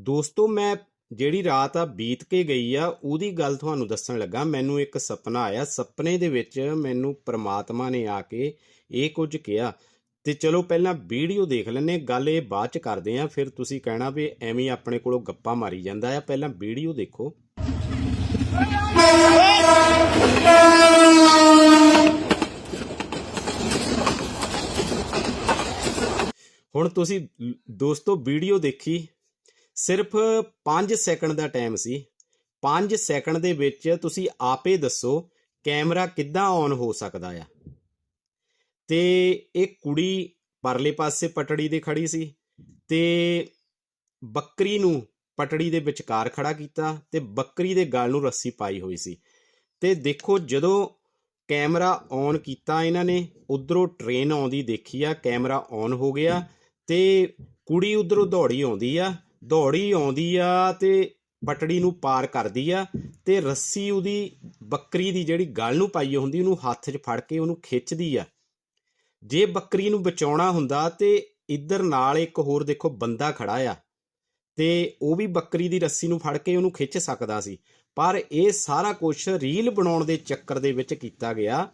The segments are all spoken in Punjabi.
ਦੋਸਤੋ, ਮੈਂ ਜਿਹੜੀ ਰਾਤ ਆ ਬੀਤ ਕੇ ਗਈ ਆ, ਉਹਦੀ ਗੱਲ ਤੁਹਾਨੂੰ ਦੱਸਣ ਲੱਗਾ। ਮੈਨੂੰ ਇੱਕ ਸੁਪਨਾ ਆਇਆ। ਸੁਪਨੇ ਦੇ ਵਿੱਚ ਮੈਨੂੰ ਪ੍ਰਮਾਤਮਾ ਨੇ ਆ ਕੇ ਇਹ ਕੁਝ ਕਿਹਾ। ਤੇ ਚਲੋ, ਪਹਿਲਾਂ ਵੀਡੀਓ ਦੇਖ ਲੈਂਦੇ ਗੱਲ ਇਹ ਬਾਅਦ ਚ ਕਰਦੇ ਆ ਫਿਰ ਤੁਸੀਂ ਕਹਿਣਾ ਵੀ ਐਵੇਂ ਆਪਣੇ ਕੋਲੋਂ ਗੱਪਾਂ ਮਾਰੀ ਜਾਂਦਾ ਆ। ਪਹਿਲਾਂ ਵੀਡੀਓ ਦੇਖੋ। ਹੁਣ ਤੁਸੀਂ ਦੋਸਤੋ, ਵੀਡੀਓ ਦੇਖੀ। ਸਿਰਫ 5 ਸੈਕਿੰਡ ਦਾ ਟਾਈਮ ਸੀ। 5 ਸੈਕਿੰਡ ਦੇ ਵਿੱਚ ਤੁਸੀਂ ਆਪੇ ਦੱਸੋ ਕੈਮਰਾ ਕਿੱਦਾਂ ਔਨ ਹੋ ਸਕਦਾ ਆ। ਤੇ ਇਹ ਕੁੜੀ ਪਰਲੇ ਪਾਸੇ ਪਟੜੀ ਦੇ ਖੜੀ ਸੀ ਤੇ ਬੱਕਰੀ ਨੂੰ ਪਟੜੀ ਦੇ ਵਿਚਕਾਰ ਖੜਾ ਕੀਤਾ ਤੇ ਬੱਕਰੀ ਦੇ ਗਲ ਨੂੰ ਰੱਸੀ ਪਾਈ ਹੋਈ ਸੀ। ਤੇ ਦੇਖੋ ਜਦੋਂ ਕੈਮਰਾ ਔਨ ਕੀਤਾ ਇਹਨਾਂ ਨੇ, ਉਧਰੋਂ ਟ੍ਰੇਨ ਆਉਂਦੀ ਦੇਖੀ ਆ, ਕੈਮਰਾ ਔਨ ਹੋ ਗਿਆ ਤੇ ਕੁੜੀ ਉਧਰੋਂ ਦੌੜੀ ਆਉਂਦੀ ਆ ਦੌੜੀ ਆਉਂਦੀ ਆ ਤੇ ਪਟੜੀ ਨੂੰ ਪਾਰ ਕਰਦੀ ਆ ਤੇ ਰੱਸੀ ਉਹਦੀ, ਬੱਕਰੀ ਦੀ ਜਿਹੜੀ ਗਲ ਨੂੰ ਪਾਈ ਹੁੰਦੀ, ਉਹਨੂੰ ਹੱਥ 'ਚ ਫੜ ਕੇ ਉਹਨੂੰ ਖਿੱਚਦੀ ਆ। ਜੇ ਬੱਕਰੀ ਨੂੰ ਬਚਾਉਣਾ ਹੁੰਦਾ ਤੇ ਇੱਧਰ ਨਾਲ ਇੱਕ ਹੋਰ ਦੇਖੋ ਬੰਦਾ ਖੜਾ ਆ ਤੇ ਉਹ ਵੀ ਬੱਕਰੀ ਦੀ ਰੱਸੀ ਨੂੰ ਫੜ ਕੇ ਉਹਨੂੰ ਖਿੱਚ ਸਕਦਾ ਸੀ। ਪਰ ਇਹ ਸਾਰਾ ਕੁਝ ਰੀਲ ਬਣਾਉਣ ਦੇ ਚੱਕਰ ਦੇ ਵਿੱਚ ਕੀਤਾ ਗਿਆ।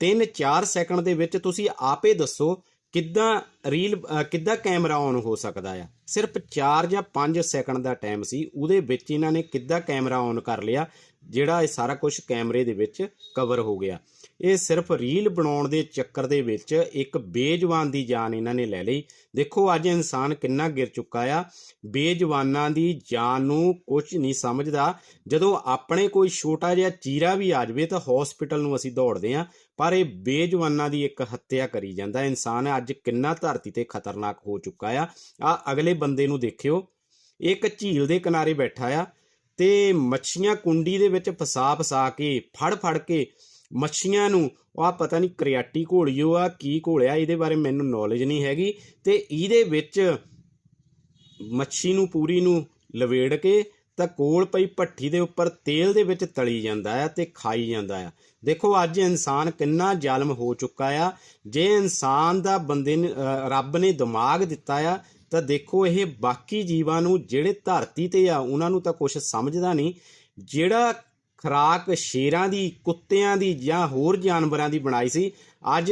3-4 ਸੈਕਿੰਡ ਦੇ ਵਿੱਚ ਤੁਸੀਂ ਆਪੇ ਦੱਸੋ ਕਿੱਦਾਂ ਰੀਲ ਕਿੱਦਾਂ ਕੈਮਰਾ ਔਨ ਹੋ ਸਕਦਾ ਆ? ਸਿਰਫ 4 ਜਾਂ 5 ਸੈਕਿੰਡ ਦਾ ਟਾਈਮ ਸੀ, ਉਹਦੇ ਵਿੱਚ ਇਹਨਾਂ ਨੇ ਕਿੱਦਾਂ ਕੈਮਰਾ ਔਨ ਕਰ ਲਿਆ, ਜਿਹੜਾ ਇਹ ਸਾਰਾ ਕੁਝ ਕੈਮਰੇ ਦੇ ਵਿੱਚ ਕਵਰ ਹੋ ਗਿਆ। ਇਹ ਸਿਰਫ ਰੀਲ ਬਣਾਉਣ ਦੇ ਚੱਕਰ ਦੇ ਵਿੱਚ ਇੱਕ ਬੇਜਵਾਨ ਦੀ ਜਾਨ ਇਹਨਾਂ ਨੇ ਲੈ ਲਈ। ਦੇਖੋ, ਅੱਜ ਇਨਸਾਨ ਕਿੰਨਾ ਗਿਰ ਚੁੱਕਾ ਆ। ਬੇਜਵਾਨਾਂ ਦੀ ਜਾਨ ਨੂੰ ਕੁਝ ਨਹੀਂ ਸਮਝਦਾ। ਜਦੋਂ ਆਪਣੇ ਕੋਈ ਛੋਟਾ ਜਿਹਾ ਚੀਰਾ ਵੀ ਆ ਜਾਵੇ ਤਾਂ ਹਸਪੀਟਲ ਨੂੰ ਅਸੀਂ ਦੌੜਦੇ ਆਂ ਪਰ ਇਹ ਬੇਜਵਾਨਾਂ ਦੀ ਇੱਕ ਹੱਤਿਆ ਕਰੀ ਜਾਂਦਾ। ਇਨਸਾਨ ਅੱਜ ਕਿੰਨਾ ਧਰਤੀ ਤੇ ਖਤਰਨਾਕ ਹੋ ਚੁੱਕਾ ਆ। ਆ ਅਗਲੇ ਬੰਦੇ ਨੂੰ ਦੇਖਿਓ। ਇਹ ਇੱਕ ਝੀਲ ਦੇ ਕਿਨਾਰੇ ਬੈਠਾ ਆ ਤੇ ਮੱਛੀਆਂ ਕੁੰਡੀ ਦੇ ਵਿੱਚ ਫਸਾ ਫਸਾ ਕੇ ਫੜ ਫੜ ਕੇ ਮੱਛੀਆਂ ਨੂੰ। ਆ ਪਤਾ ਨਹੀਂ ਕਰਿਆਟੀ ਘੋਲੀਓ ਆ ਕੀ ਘੋਲਿਆ, ਇਹਦੇ ਬਾਰੇ ਮੈਨੂੰ ਨੌਲੇਜ ਨਹੀਂ ਹੈਗੀ। ਤੇ ਇਹਦੇ ਵਿੱਚ ਮੱਛੀ ਨੂੰ, ਪੂਰੀ ਨੂੰ ਲਵੇੜ ਕੇ ਤਾਂ ਕੋਲ ਪਈ ਭੱਠੀ ਦੇ ਉੱਪਰ ਤੇਲ ਦੇ ਵਿੱਚ ਤਲੀ ਜਾਂਦਾ ਆ ਤੇ ਖਾਈ ਜਾਂਦਾ ਆ। ਦੇਖੋ, ਅੱਜ ਇਨਸਾਨ ਕਿੰਨਾ ਜ਼ਾਲਮ ਹੋ ਚੁੱਕਾ ਆ। ਜੇ ਇਨਸਾਨ ਦਾ ਬੰਦੇ ਨੇ ਰੱਬ ਨੇ ਦਿਮਾਗ ਦਿੱਤਾ ਆ, ਤਾਂ ਦੇਖੋ ਇਹ ਬਾਕੀ ਜੀਵਾਂ ਨੂੰ ਜਿਹੜੇ ਧਰਤੀ ਤੇ ਆ, ਉਹਨਾਂ ਨੂੰ ਤਾਂ ਕੁਝ ਸਮਝਦਾ ਨਹੀਂ। ਜਿਹੜਾ ਖਰਾਕ ਸ਼ੇਰਾਂ ਦੀ, ਕੁੱਤਿਆਂ ਦੀ ਜਾਂ ਹੋਰ ਜਾਨਵਰਾਂ ਦੀ ਬਣਾਈ ਸੀ। ਅੱਜ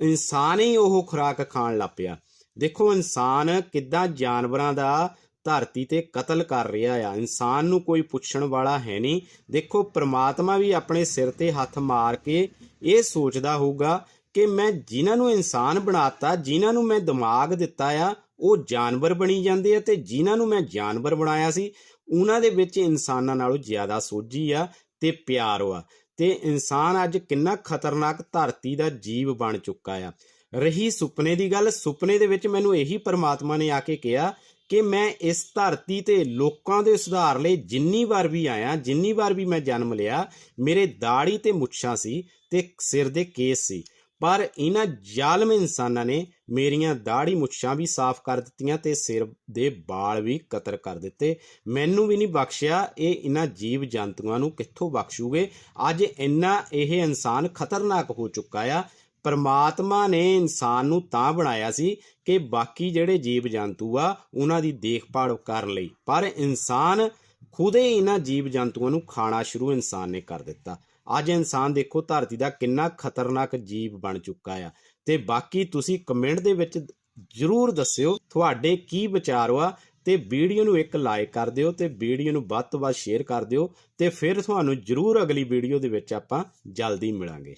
ਇਨਸਾਨ ਹੀ ਉਹ ਖੁਰਾਕ ਖਾਣ ਲੱਗ ਪਿਆ। ਦੇਖੋ, ਇਨਸਾਨ ਕਿੱਦਾਂ ਜਾਨਵਰਾਂ ਦਾ ਧਰਤੀ ਤੇ ਕਤਲ ਕਰ ਰਿਹਾ ਆ। ਇਨਸਾਨ ਨੂੰ ਕੋਈ ਪੁੱਛਣ ਵਾਲਾ ਹੈ ਨਹੀਂ। ਦੇਖੋ, ਪ੍ਰਮਾਤਮਾ ਵੀ ਆਪਣੇ ਸਿਰ ਤੇ ਹੱਥ ਮਾਰ ਕੇ ਇਹ ਸੋਚਦਾ ਹੋਊਗਾ ਕਿ ਮੈਂ ਜਿਨ੍ਹਾਂ ਨੂੰ ਇਨਸਾਨ ਬਣਾਤਾ, ਜਿਨ੍ਹਾਂ ਨੂੰ ਮੈਂ ਦਿਮਾਗ ਦਿੱਤਾ ਆ, ਉਹ ਜਾਨਵਰ ਬਣੀ ਜਾਂਦੇ ਆ ਤੇ ਜਿਨ੍ਹਾਂ ਨੂੰ ਮੈਂ ਜਾਨਵਰ ਬਣਾਇਆ ਸੀ, ਉਹਨਾਂ ਦੇ ਵਿੱਚ ਇਨਸਾਨਾਂ ਨਾਲੋਂ ਜ਼ਿਆਦਾ ਸੋਝੀ ਆ। ਤੇ ਪਿਆਰ ਆ ਤੇ ਇਨਸਾਨ ਅੱਜ ਕਿੰਨਾ ਖਤਰਨਾਕ ਧਰਤੀ ਦਾ ਜੀਵ ਬਣ ਚੁੱਕਾ ਆ। ਰਹੀ ਸੁਪਨੇ ਦੀ ਗੱਲ, ਸੁਪਨੇ ਦੇ ਵਿੱਚ ਮੈਨੂੰ ਇਹੀ ਪਰਮਾਤਮਾ ਨੇ ਆ ਕੇ ਕਿਹਾ ਕਿ ਮੈਂ ਇਸ ਧਰਤੀ ਤੇ ਲੋਕਾਂ ਦੇ ਸੁਧਾਰ ਲਈ ਜਿੰਨੀ ਵਾਰ ਵੀ ਆਇਆ, ਜਿੰਨੀ ਵਾਰ ਵੀ ਮੈਂ ਜਨਮ ਲਿਆ, ਮੇਰੇ ਦਾੜੀ ਤੇ ਮੁੱਛਾਂ ਸੀ ਤੇ ਸਿਰ ਦੇ ਕੇਸ ਸੀ। ਪਰ ਇਹਨਾਂ ਜ਼ਾਲਮ ਇਨਸਾਨਾਂ ਨੇ ਮੇਰੀਆਂ ਦਾੜੀ ਮੁੱਛਾਂ ਵੀ ਸਾਫ਼ ਕਰ ਦਿੱਤੀਆਂ ਤੇ ਸਿਰ ਦੇ ਵਾਲ ਵੀ ਕਤਰ ਕਰ ਦਿੱਤੇ। ਮੈਨੂੰ ਵੀ ਨਹੀਂ ਬਖਸ਼ਿਆ ਇਹ ਇਹਨਾਂ ਜੀਵ ਜੰਤੂਆਂ ਨੂੰ ਕਿੱਥੋਂ ਬਖਸ਼ੂਗੇ। ਅੱਜ ਇੰਨਾ ਇਹ ਇਨਸਾਨ ਖਤਰਨਾਕ ਹੋ ਚੁੱਕਾ ਆ। ਪਰਮਾਤਮਾ ਨੇ ਇਨਸਾਨ ਨੂੰ ਤਾਂ ਬਣਾਇਆ ਸੀ ਕਿ ਬਾਕੀ ਜਿਹੜੇ ਜੀਵ ਜੰਤੂ ਆ ਉਹਨਾਂ ਦੀ ਦੇਖਭਾਲ ਕਰਨ ਲਈ। ਪਰ ਇਨਸਾਨ ਖੁਦ ਹੀ ਇਹਨਾਂ ਜੀਵ ਜੰਤੂਆਂ ਨੂੰ ਖਾਣਾ ਸ਼ੁਰੂ ਇਨਸਾਨ ਨੇ ਕਰ ਦਿੱਤਾ। ਅੱਜ ਇਨਸਾਨ ਦੇਖੋ, ਧਰਤੀ ਦਾ ਕਿੰਨਾ ਖਤਰਨਾਕ ਜੀਵ ਬਣ ਚੁੱਕਾ ਆ। ਤੇ ਬਾਕੀ ਤੁਸੀਂ ਕਮੈਂਟ ਦੇ ਵਿੱਚ ਜਰੂਰ ਦੱਸਿਓ, ਤੁਹਾਡੇ ਕੀ ਵਿਚਾਰ ਆ, ਤੇ ਵੀਡੀਓ ਨੂੰ ਇੱਕ ਲਾਈਕ ਕਰ ਦਿਓ ਤੇ ਵੀਡੀਓ ਨੂੰ ਵੱਧ ਤੋਂ ਵੱਧ ਸ਼ੇਅਰ ਕਰ ਦਿਓ, ਤੇ ਫਿਰ ਤੁਹਾਨੂੰ ਜਰੂਰ ਅਗਲੀ ਵੀਡੀਓ ਦੇ ਵਿੱਚ ਆਪਾਂ ਜਲਦੀ ਮਿਲਾਂਗੇ।